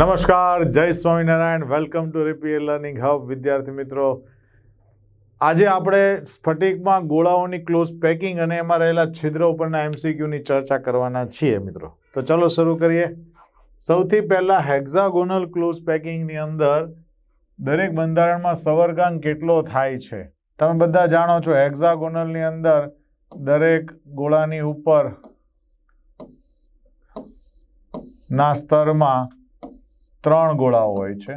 નમસ્કાર, જય Swaminarayan. Welcome to રિપીયર લર્નિંગ હબ વિદ્યાર્થી મિત્રો. આજે આપણે સ્ફટિકમાં ગોળાઓની ક્લોઝ પેકિંગ અને એમાં રહેલા છિદ્રો ઉપરના એમસીક્યુની ચર્ચા કરવાના છીએ મિત્રો. તો ચલો શરૂ કરીએ. સૌથી પહેલાં હેક્ઝાગોનલ ક્લોઝ પેકિંગની અંદર દરેક બંધારણમાં સવરગાંગ કેટલો થાય છે? તમે બધા જાણો છો હેક્ઝાગોનલની અંદર દરેક ગોળાની ઉપર ના સ્તરમાં ત્રણ ગોળાઓ હોય છે.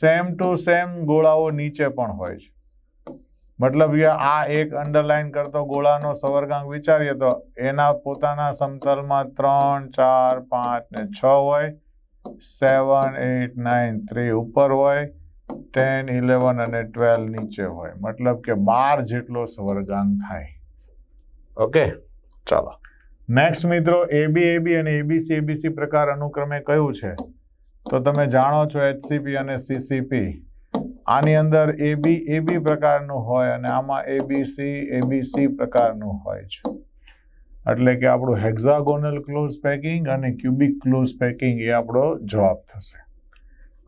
સેમ ટુ સેમ ગોળાઓ નીચે પણ હોય છે. મતલબ આ એક અંડરલાઈન કરતો ગોળાનો સવર્ગાંક વિચારીએ તો એના પોતાના સમતલમાં ત્રણ, ચાર, પાંચ ને છ હોય. સેવન એટ નાઇન થ્રી ઉપર હોય. ટેન ઇલેવન અને ટ્વેલ્વ નીચે હોય. મતલબ કે બાર જેટલો સવર્ગાંક થાય. ઓકે ચાલો. નેક્સ્ટ મિત્રો એબી એબી અને એબીસી એબીસી પ્રકાર અનુક્રમે કયું છે? તો તમે જાણો છો એચસીપી અને સીસીપી આની અંદર એબી એબી પ્રકારનું હોય અને આમાં એબીસી એબીસી પ્રકારનું હોય છે. એટલે કે આપણું હેક્ઝાગોનલ ક્લોઝ પેકિંગ અને ક્યુબિક ક્લોઝ પેકિંગ એ આપણો જવાબ થશે.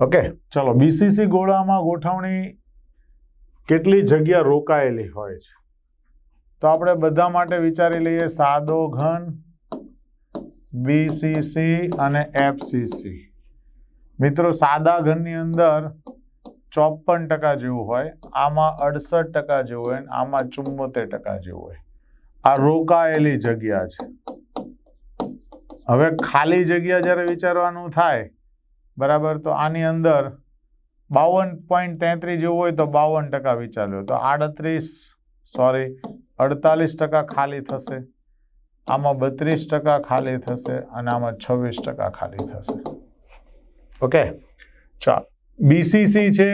ઓકે ચલો બીસીસી ગોળામાં ગોઠવણી કેટલી જગ્યા રોકાયેલી હોય છે? તો આપણે બધા માટે વિચારી લઈએ, સાદો ઘન બીસીસી અને એફસીસી મિત્રો, સાદા ઘનની અંદર ચોપન ટકા જેવું હોય, આમાં અડસઠ ટકા જેવું હોય આમાં ચુમ્મોતેર ટકા જેવું હોય. આ રોકાયેલી જગ્યા છે. હવે ખાલી જગ્યા જ્યારે વિચારવાનું થાય, બરાબર, તો આની અંદર બાવન પોઈન્ટ તેત્રીસ જેવું હોય તો બાવન ટકા વિચાર્યો તો આડત્રીસ સોરી અડતાલીસ ટકા ખાલી થશે, આમાં બત્રીસ ટકા ખાલી થશે અને આમાં છવ્વીસ ટકા ખાલી થશે. ઓકે? ચાલ. બીસીસી છે,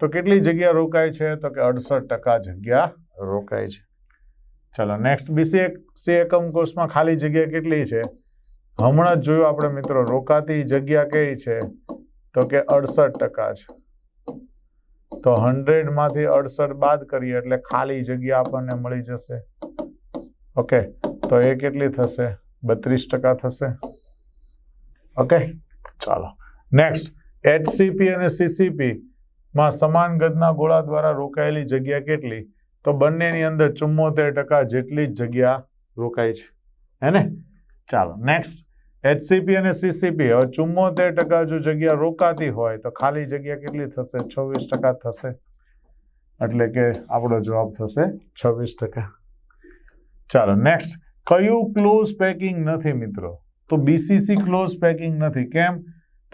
તો કેટલી જગ્યા રોકાય છે? તો કે અડસઠ ટકા જગ્યા રોકાય છે. ચલો નેક્સ્ટ બીસી સી એકમ કોર્સમાં ખાલી જગ્યા કેટલી છે? હમણાં જ જોયું આપણે મિત્રો, રોકાતી જગ્યા કઈ છે? તો કે અડસઠ ટકા છે. તો હંડ્રેડમાંથી અડસઠ બાદ કરીએ, એટલે ખાલી જગ્યા આપણને મળી જશે. ઓકે, તો એ કેટલી થશે? બત્રીસ ટકા થશે. ઓકે, ચાલો. નેક્સ્ટ એચસીપી અને સીસીપી માં સમાન ગદના ગોળા દ્વારા રોકાયેલી જગ્યા કેટલી? તો બંનેની અંદર ચુમ્મોતેર ટકા જેટલી જ જગ્યા રોકાય છે. હે ને? ચાલો નેક્સ્ટ એચસીપી અને સીસીપી હવે ચુમ્મોતેર ટકા જો જગ્યા રોકાતી હોય તો ખાલી જગ્યા કેટલી થશે? છવ્વીસ ટકા થશે. એટલે કે આપણો જવાબ થશે છવ્વીસ ટકા. ચાલો નેક્સ્ટ કયું ક્લોઝ પેકિંગ નથી મિત્રો? તો બીસીસી ક્લોઝ પેકિંગ નથી. કેમ?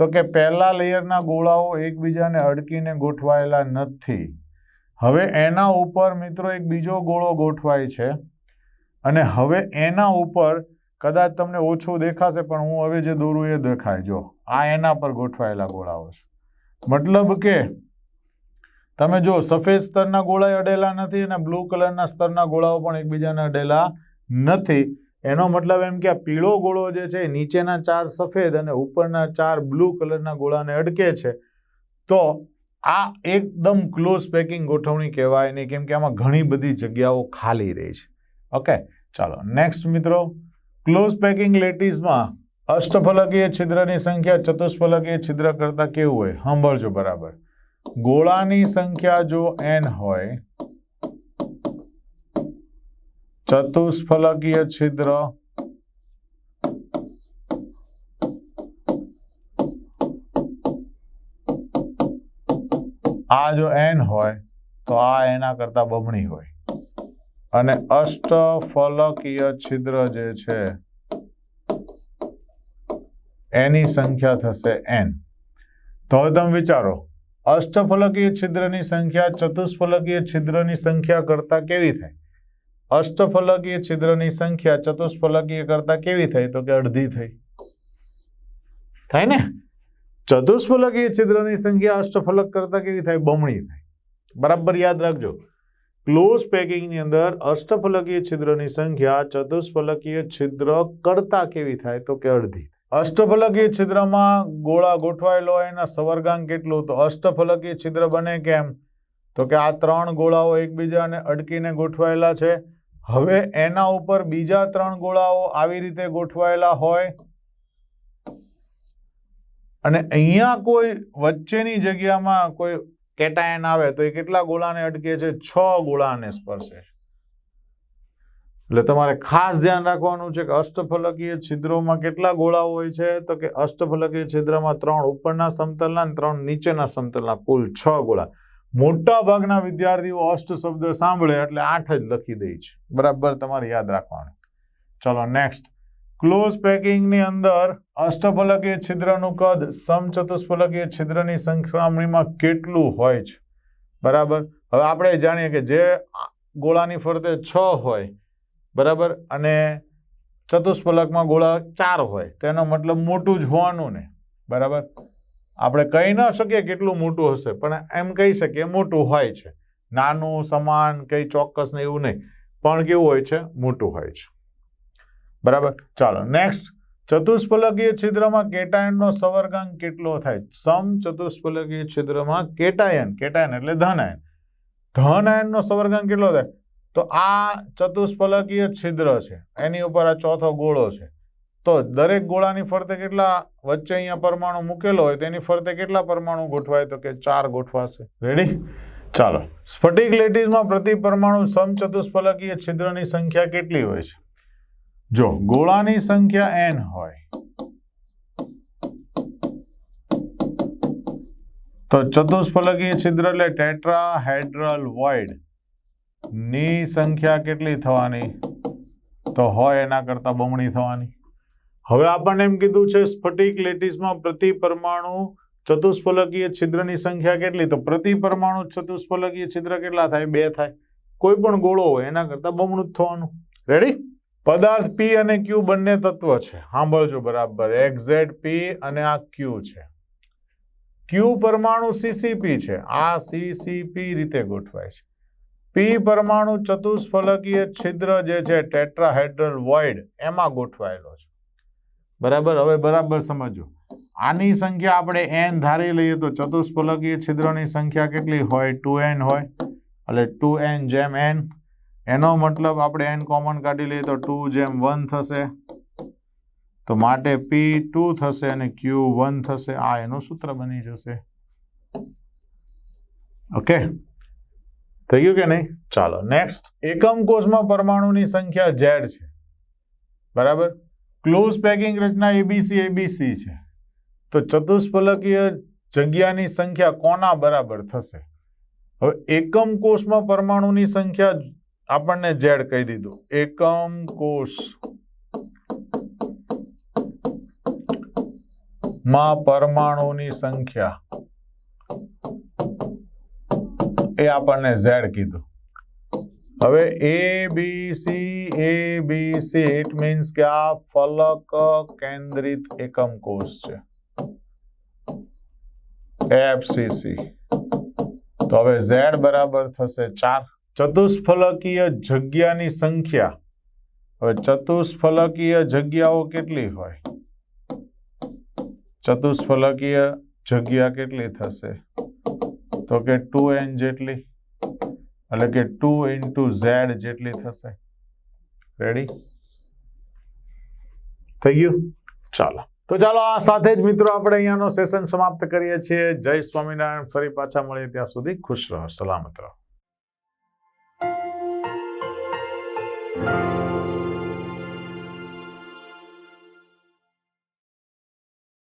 તો કે પહેલા લેયરના ગોળાઓ એકબીજાને અડકીને ગોઠવાયેલા નથી. હવે એના ઉપર મિત્રો એક બીજો ગોળો ગોઠવાય છે. અને હવે એના ઉપર કદાચ તમને ઓછું દેખાશે, પણ હું હવે જે દોરું એ દેખાય. જો, આ એના પર ગોઠવાયેલા ગોળાઓ છે. મતલબ કે તમે જો, સફેદ સ્તરના ગોળા અડેલા નથી અને બ્લુ કલરના સ્તરના ગોળાઓ પણ એકબીજાને અડેલા નથી. એનો મતલબ એમ કે આ પીળો ગોળો જે છે નીચેના ચાર સફેદ અને ઉપરના ચાર બ્લુ કલરના ગોળાને અડકે છે. તો આ એકદમ ક્લોઝ પેકિંગ ગોઠવણી કહેવાય નહીં કેમ કે આમાં ઘણી બધી જગ્યાઓ ખાલી રહી છે. ઓકે, ચાલો, નેક્સ્ટ મિત્રો, ક્લોઝ પેકિંગ લેટીસમાં અષ્ટફલકીય છિદ્રની સંખ્યા ચતુષ્ફલકીય છિદ્ર કરતાં કેવું હોય? સાંભળજો બરાબર. ગોળાની સંખ્યા જો એન હોય ચતુષ્ફલકીય છિદ્ર આ જો એન હોય તો આ એના કરતા બમણી હોય અને અષ્ટફલકીય છિદ્ર જે છે એની સંખ્યા થશે એન તો હવે તમે વિચારો અષ્ટફલકીય છિદ્રની સંખ્યા ચતુષ્ફલકીય છિદ્રની સંખ્યા કરતા કેવી થાય અષ્ટફલકીય છિદ્રની સંખ્યા ચતુષ્ફલકીય કરતા કેવી થઈ? તો કે અડધી થઈ. થાય ને ચતુષ્ફલકીય છિદ્રની સંખ્યા અષ્ટફલક કરતા કેવી થાય? બમણી થાય. બરાબર યાદ રાખજો. ક્લોઝ પેકિંગની અંદર અષ્ટફલકીય છિદ્રની સંખ્યા ચતુષ્ફલકીય છિદ્ર કરતા કેવી થાય? તો કે અડધી અષ્ટફલકીય છિદ્રમાં ગોળા ગોઠવાયેલો હોય એના સવર્ગાંક કેટલું તો અષ્ટફલકીય છિદ્ર બને કેમ? તો કે આ ત્રણ ગોળાઓ એકબીજાને અડકીને ગોઠવાયેલા છે. હવે એના ઉપર બીજા ત્રણ ગોળાઓ આવી રીતે ગોઠવાયેલા હોય. અને અહીંયા કોઈ વચ્ચેની જગ્યામાં કોઈ કેટાયન આવે તો એ કેટલા ગોળાને અટકે છે? છ ગોળાને સ્પર્શે. એટલે તમારે ખાસ ધ્યાન રાખવાનું છે કે અષ્ટફલકીય છિદ્રોમાં કેટલા ગોળાઓ હોય છે? તો કે અષ્ટફલકીય છિદ્રમાં ત્રણ ઉપરના સમતલના ત્રણ નીચેના સમતલના કુલ છ ગોળા. મોટા ભાગના વિદ્યાર્થીઓ અષ્ટ શબ્દ સાંભળે એટલે આઠ જ લખી દે છે. બરાબર, તમારે યાદ રાખવાનું. ચલો નેક્સ્ટ ક્લોઝ પેકિંગની અંદર અષ્ટફલકીય છિદ્રનું કદ, સમચતુષ્ફલકીય છિદ્રની સંખ્યામણીમાં કેટલું હોય છે? બરાબર? હવે આપણે જાણીએ કે જે ગોળાની ફરતે છ હોય, બરાબર? અને ચતુષ્ફલકમાં ગોળા ચાર હોય તેનો મતલબ મોટું જ હોવાનું ને. બરાબર? આપણે કહી ન શકીએ કેટલું મોટું હશે, પણ એમ કહી શકીએ મોટું હોય છે. નાનું, સમાન, કંઈ ચોક્કસ ને એવું નહીં, પણ કેવું હોય છે, મોટું હોય છે. બરાબર? ચાલો નેક્સ્ટ ચતુષ્ફલકીય છિદ્રમાં કેટાયનનો સવર્ગાંક કેટલો થાય? સમ ચતુષ્ફલકીય છિદ્રમાં કેટાયન કેટાયન એટલે ધનાયન. ધનાયનનો સવર્ગાંક કેટલો થાય? તો આ ચતુષ્ફલકીય છિદ્ર છે, એની ઉપર આ ચોથો ગોળો છે. તો દરેક ગોળાની ફરતે કેટલા વચ્ચે અહીંયા પરમાણુ મૂકેલો હોય તેની ફરતે કેટલા પરમાણુ ગોઠવાય? તો કે ચાર ગોઠવાશે. રેડી ચાલો. સ્ફટિક લેટીસમાં પ્રતિ પરમાણુ સમચતુષ્ફલકીય છિદ્રની સંખ્યા કેટલી હોય છે? જો ગોળાની સંખ્યા એન હોય, તો ચતુષ્ફલકીય છિદ્ર એટલે ટેટ્રાહેડ્રલ વોઇડની સંખ્યા કેટલી થવાની? તો હોય એના કરતા બમણી થવાની. હવે આપણને એમ કીધું છે સ્ફટિક લેટીસમાં પ્રતિ પરમાણુ ચતુષ્ફલકીય છિદ્રની સંખ્યા કેટલી? તો પ્રતિ પરમાણુ ચતુષ્ફલકીય છિદ્ર કેટલા થાય? બે થાય. કોઈ પણ ગોળો હોય એના કરતા બમણું જ થવાનું. રેડી પદાર્થ પી અને ક્યુ બંને તત્વ છે. સાંભળજો બરાબર. એક્ઝેટ પી અને આ ક્યુ છે. ક્યુ પરમાણુ સીસીપી છે. આ સીસીપી રીતે ગોઠવાય છે. પી પરમાણુ ચતુષ્ફલકીય છિદ્ર જે છે ટેટ્રાહેડ્રલ વોઇડ એમાં ગોઠવાયેલો છે. બરાબર? હવે બરાબર સમજો આની સંખ્યા આપણે એન ધારી લઈએ તો ચતુષ્ફલકીય છિદ્રની સંખ્યા કેટલી હોય? ટુ એન હોય. એટલે ટુ એન જેમ એન એનો મતલબ આપણે એન કોમન કાઢી લઈએ તો ટુ જેમ વન થશે. તો માટે પી ટુ થશે અને ક્યુ વન થશે. આ એનું સૂત્ર બની જશે. ઓકે? થઈ ગયું કે નહીં? ચાલો નેક્સ્ટ એકમ કોષમાં પરમાણુની સંખ્યા ઝેડ છે. બરાબર? ક્લોઝ પેકિંગ રચના એબીસી એબીસી છે. તો ચતુષ્ફલકીય જગ્યાની સંખ્યા કોના બરાબર થશે? હવે એકમ કોષમાં પરમાણુની સંખ્યા આપણને ઝેડ કહી દીધું. એકમ કોષમાં પરમાણુની સંખ્યા એ આપણને ઝેડ કીધું. હવે A B C A B C it means કે આ ફલક કેન્દ્રિત એકમ કોષ છે. એફસીસી તો હવે ઝેડ બરાબર થશે ચાર. ચતુષ્ફલકીય જગ્યાની સંખ્યા. હવે ચતુષ્ફલકીય જગ્યાઓ કેટલી હોય? ચતુષ્ફલકીય જગ્યા કેટલી થશે? તો કે ટુ એન જેટલી. એટલે કે ટુ ઇન્ટુ ઝેડ જેટલી થશે. રેડી થઈ ગયું? ચાલો. તો ચાલો, આ સાથે જ મિત્રો આપણે અહીંયાનો સેશન સમાપ્ત કરીએ છીએ. જય સ્વામિનારાયણ. ફરી પાછા મળીએ ત્યાં સુધી ખુશ રહો. સલામત રહો.